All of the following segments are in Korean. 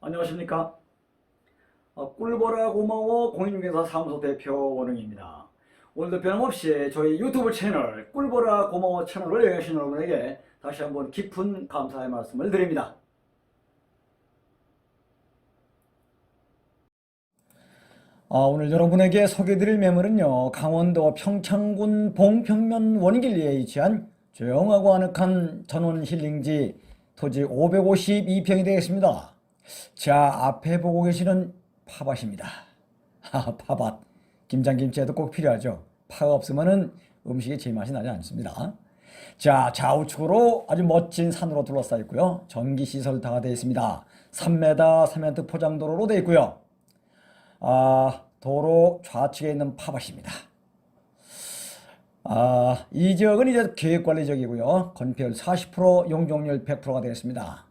안녕하십니까? 어, 꿀보라 고마워 공인중개사 사무소 대표 원흥입니다. 오늘도 변함없이 저희 유튜브 채널 꿀보라 고마워 채널을 여행하신 여러분에게 다시 한번 깊은 감사의 말씀을 드립니다. 아, 오늘 여러분에게 소개드릴 매물은요, 강원도 평창군 봉평면 원길리에 위치한 조용하고 아늑한 전원 힐링지 토지 552평이 되겠습니다. 자, 앞에 보고 계시는 팥밭입니다. 아, 팥밭. 김장김치에도 꼭 필요하죠. 파가 없으면은 음식의 제맛이 나지 않습니다. 자, 좌우측으로 아주 멋진 산으로 둘러싸여 있고요. 전기시설 다 되어 있습니다. 3m 세멘트 포장도로로 되어 있고요. 아, 도로 좌측에 있는 팥밭입니다. 아, 이 지역은 이제 계획관리 지역이고요. 건폐율 40%, 용적률 100%가 되겠습니다.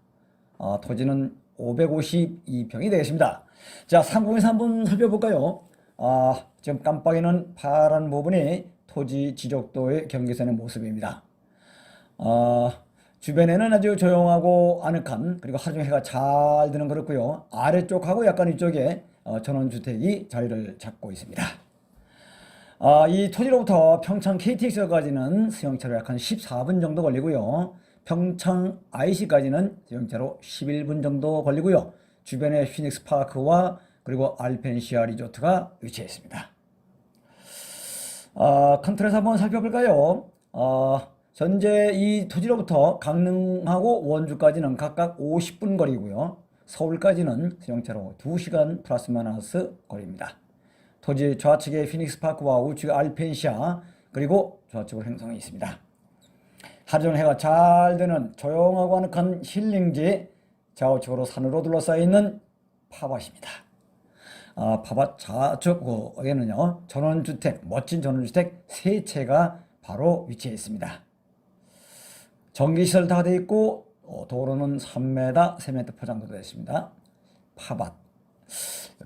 아, 토지는 552평이 되겠습니다. 자, 상공에서 한번 살펴볼까요? 아, 지금 깜빡이는 파란 부분이 토지 지적도의 경계선의 모습입니다. 아, 주변에는 아주 조용하고 아늑한 그리고 하루 종일 해가 잘 드는 그렇고요. 아래쪽하고 약간 이쪽에 어, 전원주택이 자리를 잡고 있습니다. 아, 이 토지로부터 평창 KTX까지는 수용차로 약 한 14분 정도 걸리고요. 평창 IC까지는 수용차로 11분 정도 걸리고요. 주변에 피닉스 파크와 그리고 알펜시아 리조트가 위치해 있습니다. 아, 컨트롤에서 한번 살펴볼까요? 아, 현재 이 토지로부터 강릉하고 원주까지는 각각 50분 거리고요. 서울까지는 수용차로 2시간 플러스 마이너스 거리입니다. 토지 좌측에 피닉스 파크와 우측에 알펜시아 그리고 좌측으로 행성이 있습니다. 하루 종일 해가 잘 드는 조용하고 아늑한 힐링지 좌우측으로 산으로 둘러싸여 있는 파밭입니다. 아, 파밭 좌측에는요 전원주택 멋진 전원주택 세 채가 바로 위치해 있습니다. 전기시설 다 되어 있고 어, 도로는 3m, 3m 포장도 되어 있습니다. 파밭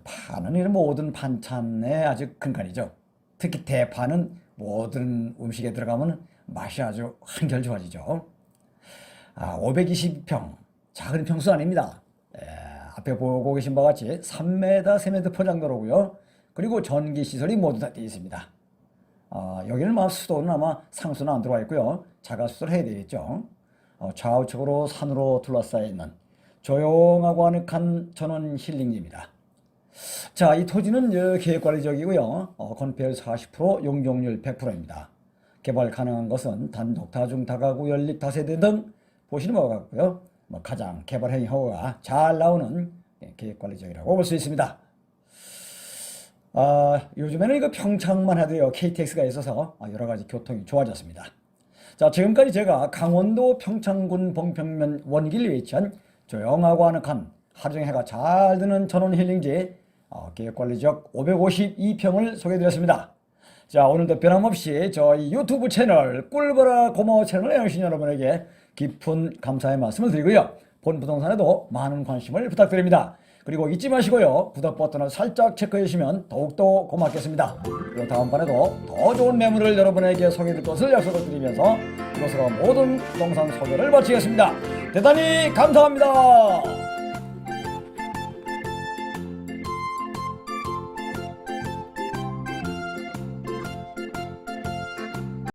파는 이런 모든 반찬의 아주 근간이죠. 특히 대파는 모든 음식에 들어가면 맛이 아주 한결 좋아지죠. 아, 520평 작은 평수 아닙니다. 에, 앞에 보고 계신 바와 같이 3m, 세메트 포장도로고요. 그리고 전기 시설이 모두 다 되어 있습니다. 아, 여기는 아마 수도는 아마 상수는 안 들어와 있고요. 자가 수도를 해야 되겠죠. 어, 좌우측으로 산으로 둘러싸여 있는 조용하고 아늑한 전원 힐링지입니다. 자, 이 토지는 어, 계획관리적이고요. 어, 건폐율 40%, 용적률 100%입니다. 개발 가능한 것은 단독, 다중, 다가구, 연립, 다세대 등 보시는 바와 같고요. 뭐 가장 개발 행위 허가가 잘 나오는 예, 계획관리적이라고 볼 수 있습니다. 아, 요즘에는 이거 평창만 해도요, KTX가 있어서 아, 여러 가지 교통이 좋아졌습니다. 자, 지금까지 제가 강원도 평창군 봉평면 원길에 위치한 조용하고 아늑한 하루 종일 해가 잘 드는 전원 힐링지 어, 계획관리지역 552평을 소개해드렸습니다. 자, 오늘도 변함없이 저희 유튜브 채널 꿀보라 고마워 채널에 오신 여러분에게 깊은 감사의 말씀을 드리고요. 본 부동산에도 많은 관심을 부탁드립니다. 그리고 잊지 마시고요. 구독 버튼을 살짝 체크해 주시면 더욱더 고맙겠습니다. 그리고 다음번에도 더 좋은 매물을 여러분에게 소개해 줄 것을 약속을 드리면서 이것으로 모든 부동산 소개를 마치겠습니다. 대단히 감사합니다.